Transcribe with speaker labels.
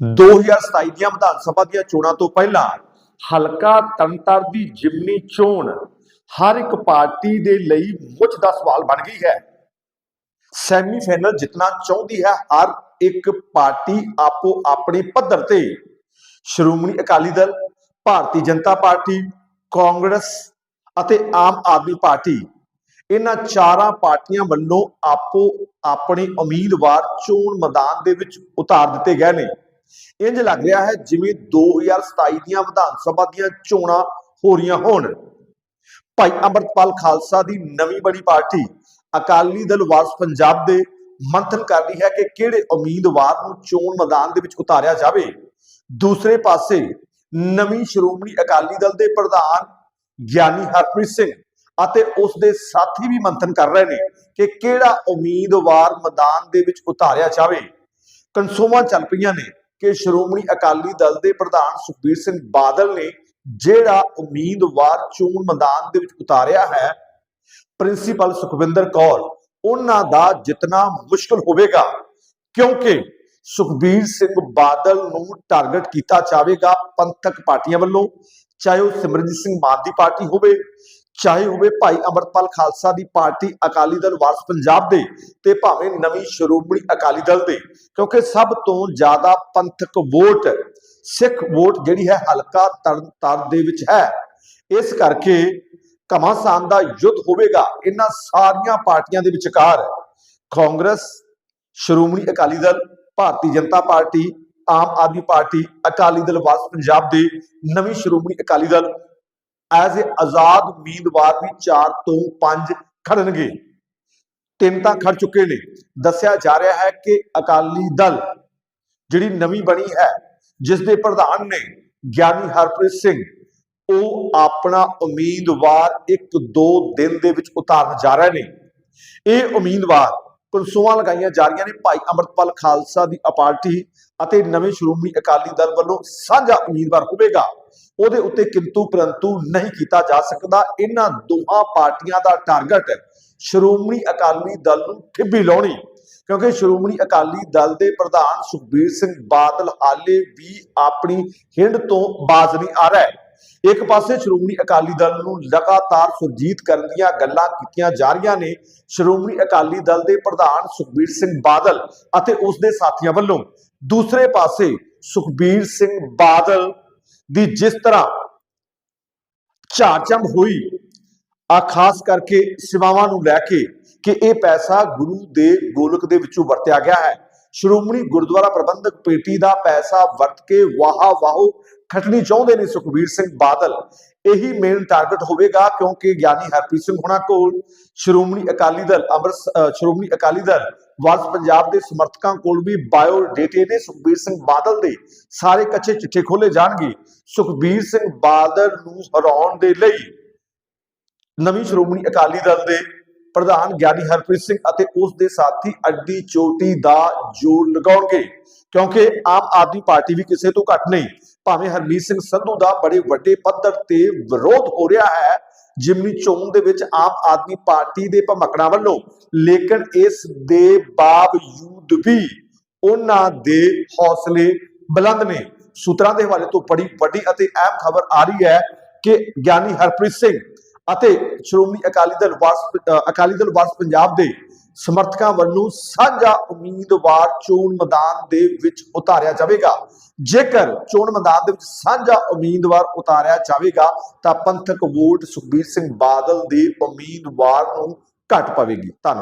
Speaker 1: 2027 ਦੀਆਂ ਵਿਧਾਨ ਸਭਾ ਦੀਆਂ ਚੋਣਾਂ ਤੋਂ ਪਹਿਲਾਂ ਹਲਕਾ ਤੰਤਰ ਦੀ ਜਿਮਨੀ ਚੋਣ ਹਰ ਇੱਕ ਪਾਰਟੀ ਦੇ ਲਈ ਮੁੱਝ ਦਾ ਸਵਾਲ ਬਣ ਗਈ ਹੈ। ਸੈਮੀਫਾਈਨਲ ਜਿੱਤਣਾ ਚਾਹੁੰਦੀ ਹੈ ਹਰ ਇੱਕ ਪਾਰਟੀ ਆਪੋ ਆਪਣੇ ਪੱਧਰ ਤੇ। ਸ਼੍ਰੋਮਣੀ ਅਕਾਲੀ ਦਲ, ਭਾਰਤੀ ਜਨਤਾ ਪਾਰਟੀ, ਕਾਂਗਰਸ ਅਤੇ ਆਮ ਆਦਮੀ ਪਾਰਟੀ, ਇਹਨਾਂ ਚਾਰਾਂ ਪਾਰਟੀਆਂ ਵੱਲੋਂ ਆਪੋ ਆਪਣੇ ਉਮੀਦਵਾਰ ਚੋਣ ਮੈਦਾਨ ਦੇ ਵਿੱਚ ਉਤਾਰ ਦਿੱਤੇ ਗਏ ਨੇ। ਇੰਜ ਲੱਗ ਰਿਹਾ ਹੈ ਜਿਵੇਂ 2027 ਦੀਆਂ ਵਿਧਾਨ ਸਭਾ ਦੀਆਂ ਚੋਣਾਂ ਹੋ ਰਹੀਆਂ ਹੋਣ। ਭਾਈ ਅੰਮ੍ਰਿਤਪਾਲ ਖਾਲਸਾ ਦੀ ਨਵੀਂ ਬਣੀ ਪਾਰਟੀ ਅਕਾਲੀ ਦਲ ਵਾਰਸ ਪੰਜਾਬ ਦੇ ਮੰਥਨ ਕਰ ਰਹੀ ਹੈ ਕਿ ਕਿਹੜੇ ਉਮੀਦਵਾਰ ਨੂੰ ਚੋਣ ਮੈਦਾਨ ਦੇ ਵਿੱਚ ਉਤਾਰਿਆ ਜਾਵੇ। ਦੂਸਰੇ ਪਾਸੇ ਨਵੀਂ ਸ਼੍ਰੋਮਣੀ ਅਕਾਲੀ ਦਲ ਦੇ ਪ੍ਰਧਾਨ ਗਿਆਨੀ ਹਰਪ੍ਰੀਤ ਸਿੰਘ ਅਤੇ ਉਸ ਦੇ ਸਾਥੀ ਵੀ ਮੰਥਨ ਕਰ ਰਹੇ ਨੇ ਕਿ ਕਿਹੜਾ ਉਮੀਦਵਾਰ ਮੈਦਾਨ ਦੇ ਵਿੱਚ ਉਤਾਰਿਆ ਜਾਵੇ। ਕਨਸੋਵਾਂ ਚੱਲ ਪਈਆਂ ਨੇ। ਕਿ ਸ਼੍ਰੋਮਣੀ ਅਕਾਲੀ ਦਲ ਦੇ ਪ੍ਰਧਾਨ ਸੁਖਬੀਰ ਸਿੰਘ ਬਾਦਲ ਨੇ ਜਿਹੜਾ ਉਮੀਦਵਾਰ ਚੋਣ ਮੈਦਾਨ ਦੇ ਵਿੱਚ ਉਤਾਰਿਆ ਹੈ, ਪ੍ਰਿੰਸੀਪਲ ਸੁਖਵਿੰਦਰ ਕੌਰ, ਉਹਨਾਂ ਦਾ ਜਿੱਤਣਾ ਮੁਸ਼ਕਲ ਹੋਵੇਗਾ ਕਿਉਂਕਿ ਸੁਖਬੀਰ ਸਿੰਘ ਬਾਦਲ ਨੂੰ ਟਾਰਗੇਟ ਕੀਤਾ ਜਾਵੇਗਾ ਪੰਥਕ ਪਾਰਟੀਆਂ ਵੱਲੋਂ, ਚਾਹੇ ਉਹ ਸਿਮਰਨਜੀਤ ਸਿੰਘ ਮਾਨ ਦੀ ਪਾਰਟੀ ਹੋਵੇ ਚਾਹੇ ਹੋਵੇ ਭਾਈ ਅਮਰਪਾਲ ਖਾਲਸਾ ਦੀ ਪਾਰਟੀ ਅਕਾਲੀ ਦਲ ਵਾਰਸ ਪੰਜਾਬ ਦੇ ਤੇ ਭਾਵੇਂ ਨਵੀਂ ਸ਼੍ਰੋਮਣੀ ਅਕਾਲੀ ਦਲ ਦੇ, ਕਿਉਂਕਿ ਸਭ ਤੋਂ ਜ਼ਿਆਦਾ ਪੰਥਕ ਵੋਟ, ਸਿੱਖ ਵੋਟ ਜਿਹੜੀ ਹੈ ਹਲਕਾ ਤਰਨਤਾਰਨ ਦੇ ਵਿੱਚ ਹੈ। ਇਸ ਕਰਕੇ ਘਮਾਸਾਨ ਦਾ ਯੁੱਧ ਹੋਵੇਗਾ, ਇਹਨਾਂ ਸਾਰੀਆਂ ਪਾਰਟੀਆਂ ਦੇ ਵਿਚਕਾਰ। Congress, Shiromani Akali Dal, Bharatiya Janata party, Aam Aadmi party, Akali Dal Waris Punjab ਦੇ, ਨਵੀਂ ਸ਼੍ਰੋਮਣੀ ਅਕਾਲੀ ਦਲ ਐਜ਼ ਅ ਆਜ਼ਾਦ ਉਮੀਦਵਾਰ ਵੀ 4 ਤੋਂ 5 ਖੜਨਗੇ। ਤਿੰਨ ਤਾਂ ਖੜ ਚੁੱਕੇ ਨੇ। ਦੱਸਿਆ ਜਾ ਰਿਹਾ ਹੈ ਕਿ ਅਕਾਲੀ ਦਲ ਜਿਹੜੀ ਨਵੀਂ ਬਣੀ ਹੈ ਜਿਸ ਦੇ ਪ੍ਰਧਾਨ ਨੇ ਗਿਆਨੀ ਹਰਪ੍ਰੀਤ ਸਿੰਘ, ਉਹ ਆਪਣਾ ਉਮੀਦਵਾਰ ਇੱਕ ਦੋ ਦਿਨ ਦੇ ਵਿੱਚ ਉਤਾਰਨ ਜਾ ਰਹੇ ਨੇ। ਇਹ ਉਮੀਦਵਾਰ ਕਨਸੂਆਂ ਲਗਾਈਆਂ ਜਾ ਰਹੀਆਂ ਨੇ। ਭਾਈ ਅਮਰਤਪਾਲ ਖਾਲਸਾ ਦੀ ਪਾਰਟੀ ਅਤੇ ਨਵੇਂ ਸ਼੍ਰੋਮਣੀ ਅਕਾਲੀ ਦਲ ਵੱਲੋਂ ਸਾਂਝਾ ਉਮੀਦਵਾਰ ਹੋਵੇਗਾ। ਉਹਦੇ ਉੱਤੇ ਕਿੰਤੂ ਪਰੰਤੂ ਨਹੀਂ ਕੀਤਾ ਜਾ ਸਕਦਾ। ਇਹਨਾਂ ਦੋਹਾਂ ਪਾਰਟੀਆਂ ਦਾ ਟਾਰਗੇਟ ਸ਼੍ਰੋਮਣੀ ਅਕਾਲੀ ਦਲ ਨੂੰ ਠਿੱਬੀ ਲਾਉਣੀ। ਕਿਉਂਕਿ ਸ਼੍ਰੋਮਣੀ ਅਕਾਲੀ ਦਲ ਦੇ ਪ੍ਰਧਾਨ ਸੁਖਬੀਰ ਸਿੰਘ ਬਾਦਲ ਹਾਲੇ ਵੀ ਆਪਣੀ ਹਿੰਡ ਤੋਂ ਬਾਜ਼ ਨਹੀਂ ਆ ਰਿਹਾ। ਇੱਕ ਪਾਸੇ ਸ਼੍ਰੋਮਣੀ ਅਕਾਲੀ ਦਲ ਨੂੰ ਲਗਾਤਾਰ ਸੁਰਜੀਤ ਕਰਨ ਦੀਆਂ ਗੱਲਾਂ ਕੀਤੀਆਂ ਜਾ ਰਹੀਆਂ ਨੇ, ਸ਼੍ਰੋਮਣੀ ਅਕਾਲੀ ਦਲ ਦੇ ਪ੍ਰਧਾਨ ਸੁਖਬੀਰ ਸਿੰਘ ਬਾਦਲ ਅਤੇ ਉਸ ਦੇ ਸਾਥੀਆਂ ਵੱਲੋਂ। ਦੂਸਰੇ ਪਾਸੇ ਸੁਖਬੀਰ ਸਿੰਘ ਬਾਦਲ ਦੀ ਜਿਸ ਤਰ੍ਹਾਂ ਝਾੜਚੰਬ ਹੋਈ, ਆ ਖਾਸ ਕਰਕੇ ਸੇਵਾਵਾਂ ਨੂੰ ਲੈ ਕੇ ਕਿ ਇਹ ਪੈਸਾ ਗੁਰੂ ਦੇ ਗੋਲਕ ਦੇ ਵਿੱਚੋਂ ਵਰਤਿਆ ਗਿਆ ਹੈ। ਸ਼੍ਰੋਮਣੀ ਗੁਰਦੁਆਰਾ ਪ੍ਰਬੰਧਕ ਪੇਟੀ ਦਾ ਪੈਸਾ ਵਰਤ ਕੇ ਵਾਹਾ ਵਾਹੋ ਖਟਣੀ ਚਾਹੁੰਦੇ ਨੇ ਸੁਖਬੀਰ ਸਿੰਘ ਬਾਦਲ। ਇਹੀ ਮੇਨ ਟਾਰਗੇਟ ਹੋਵੇਗਾ ਕਿਉਂਕਿ ਗਿਆਨੀ ਹਰਪ੍ਰੀਤ ਸਿੰਘ ਹੁਣਾਂ ਕੋਲ ਸ਼੍ਰੋਮਣੀ ਅਕਾਲੀ ਦਲ ਅੰਮ੍ਰਿਤ ਸ਼੍ਰੋਮਣੀ ਅਕਾਲੀ ਦਲ ਵਾਰਸ ਪੰਜਾਬ ਦੇ ਸਮਰਥਕਾਂ ਕੋਲ ਵੀ ਬਾਇਓ ਡੇਟੇ ਨੇ ਸੁਖਬੀਰ ਸਿੰਘ ਬਾਦਲ ਦੇ ਸਾਰੇ ਕੱਚੇ ਚਿੱਠੇ ਖੋਲੇ ਜਾਣਗੇ। ਸੁਖਬੀਰ ਸਿੰਘ ਬਾਦਲ ਨੂੰ ਹਰਾਉਣ ਦੇ ਲਈ ਨਵੀਂ ਸ਼੍ਰੋਮਣੀ ਅਕਾਲੀ ਦਲ ਦੇ ਪ੍ਰਧਾਨ ਗਿਆਨੀ ਹਰਪ੍ਰੀਤ ਸਿੰਘ ਅਤੇ ਉਸ ਦੇ ਸਾਥੀ ਅੱਡੀ ਚੋਟੀ ਦਾ ਜੋਰ ਲਗਾਉਣਗੇ। ਕਿਉਂਕਿ ਆਮ ਆਦਮੀ ਪਾਰਟੀ ਵੀ ਕਿਸੇ ਤੋਂ ਘੱਟ ਨਹੀਂ, ਭਾਵੇਂ ਹਰਮੀਤ ਸਿੰਘ ਸੰਧੂ ਦਾ ਬੜੇ ਵੱਡੇ ਪੱਧਰ ਤੇ ਵਿਰੋਧ ਹੋ ਰਿਹਾ ਹੈ, ਜਿਮਨੀ ਚੋਣ ਦੇ ਵਿੱਚ ਆਮ ਆਦਮੀ ਪਾਰਟੀ ਦੇ ਭਮਕਣਾ ਵੱਲੋਂ। ਲੇਕਿਨ ਇਸ ਦੇ ਬਾਵਜੂਦ ਵੀ ਉਹਨਾਂ ਦੇ ਹੌਸਲੇ ਬੁਲੰਦ ਨੇ। ਸੂਤਰਾਂ ਦੇ ਹਵਾਲੇ ਤੋਂ ਬੜੀ ਵੱਡੀ ਅਤੇ ਅਹਿਮ ਖਬਰ ਆ ਰਹੀ ਹੈ ਕਿ ਗਿਆਨੀ ਹਰਪ੍ਰੀਤ ਸਿੰਘ ਅਤੇ ਸ਼੍ਰੋਮਣੀ ਅਕਾਲੀ ਦਲ ਵਾਰਸ ਅਕਾਲੀ ਦਲ ਵਾਰਸ ਪੰਜਾਬ ਦੇ ਸਮਰਥਕਾਂ ਵੱਲੋਂ ਸਾਂਝਾ ਉਮੀਦਵਾਰ ਚੋਣ ਮੈਦਾਨ ਦੇ ਵਿੱਚ ਉਤਾਰਿਆ ਜਾਵੇਗਾ। ਜੇਕਰ ਚੋਣ ਮੈਦਾਨ ਦੇ ਵਿੱਚ ਸਾਂਝਾ ਉਮੀਦਵਾਰ ਉਤਾਰਿਆ ਜਾਵੇਗਾ, ਤਾਂ ਪੰਥਕ ਵੋਟ ਸੁਖਬੀਰ ਸਿੰਘ ਬਾਦਲ ਦੇ ਉਮੀਦਵਾਰ ਨੂੰ ਘਟ ਪਵੇਗੀ। ਧੰਨਵਾਦ।